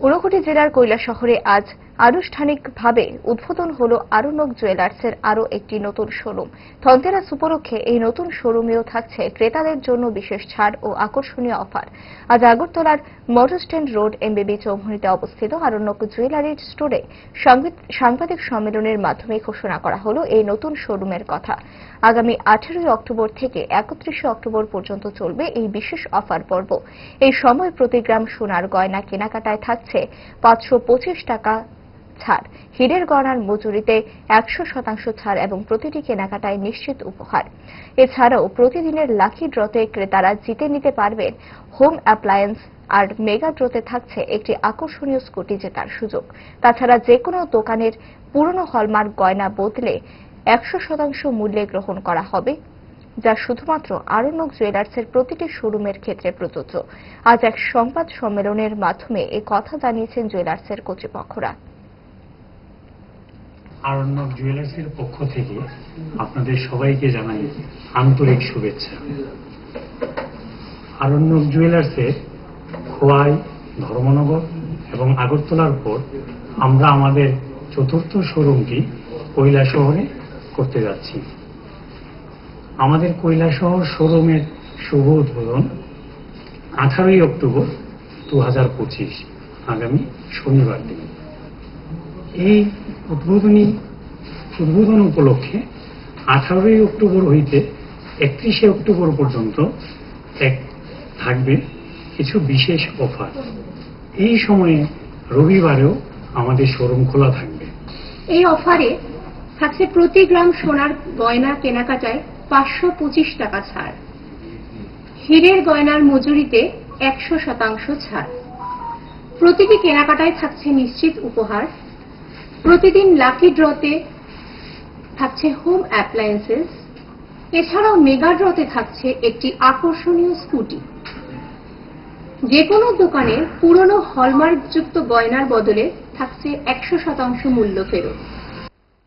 ঊনকোটি জেলার কৈলাসহরে আজ আনুষ্ঠানিকভাবে উদ্বোধন হল আরণ্যক জুয়েলার্সের আরও একটি নতুন শোরুম। ধনতেরাস উপলক্ষে এই নতুন শোরুমেও থাকছে ক্রেতাদের জন্য বিশেষ ছাড় ও আকর্ষণীয় অফার। আজ আগরতলার মোটর স্ট্যান্ড রোড এমবিবি চৌমুহনীতে অবস্থিত আরণ্যক জুয়েলারি স্টোরে সাংবাদ- সাংবাদিক সম্মেলনের মাধ্যমে ঘোষণা করা হল এই নতুন শোরুমের কথা। আগামী আঠেরোই অক্টোবর থেকে একত্রিশে অক্টোবর পর্যন্ত চলবে এই বিশেষ অফার পর্ব। এই সময় প্রতি গ্রাম সোনার গয়না কেনাকাটায় থাকছে পাঁচশো পঁচিশ টাকা ছাড়। হীরের গয়নার মজুরিতে একশো শতাংশ ছাড় এবং প্রতিটি কেনাকাটায় নিশ্চিত উপহার। এছাড়াও প্রতিদিনের লাকি ড্রতে ক্রেতারা জিতে নিতে পারবেন হোম অ্যাপ্লায়েন্স আর মেগা ড্রতে থাকছে একটি আকর্ষণীয় স্কুটি জেতার সুযোগ। তাছাড়া যে কোনো দোকানের পুরনো হলমার্ক গয়না বদলে একশো শতাংশ মূল্যে গ্রহণ করা হবে, যা শুধুমাত্র আরণ্যক জুয়েলার্সের প্রতিটি শোরুমের ক্ষেত্রে প্রযোজ্য। আজ এক সংবাদ সম্মেলনের মাধ্যমে এ কথা জানিয়েছেন জুয়েলার্সের কর্তৃপক্ষরা। আরণ্যক জুয়েলার্সের পক্ষ থেকে আপনাদের সবাইকে জানাই আন্তরিক শুভেচ্ছা। আরণ্যক জুয়েলার্সের খোয়াই, ধর্মনগর এবং আগরতলার পর আমরা আমাদের চতুর্থ শোরুমটি কৈলাসহরে করতে যাচ্ছি। আমাদের কৈলা শহর শোরুমের শুভ উদ্বোধন আঠারোই অক্টোবর দু হাজার পঁচিশ, আগামী শনিবার দিন। এই উদ্বোধনী, উদ্বোধন উপলক্ষে আঠারোই অক্টোবর হইতে একত্রিশে অক্টোবর পর্যন্ত এক থাকবে কিছু বিশেষ অফার। এই সময়ে রবিবারেও আমাদের শোরুম খোলা থাকবে। এই অফারে থাকছে প্রতি গ্রাম সোনার গয়না কেনাকাটায় পাঁচশো পঁচিশ টাকা ছাড়। হীরের গয়নার মজুরিতে একশো শতাংশ ছাড়। প্রতিটি কেনাকাটায় থাকছে নিশ্চিত উপহার প্রতিদিন লাকি ড্রতে থাকছে হোম অ্যাপ্লায়েন্সেস। এছাড়াও মেগা ড্রতে থাকছে একটি আকর্ষণীয় স্কুটি। যে কোনো দোকানে পুরনো হলমার্কযুক্ত গয়নার বদলে থাকছে একশো শতাংশ মূল্য ফেরত।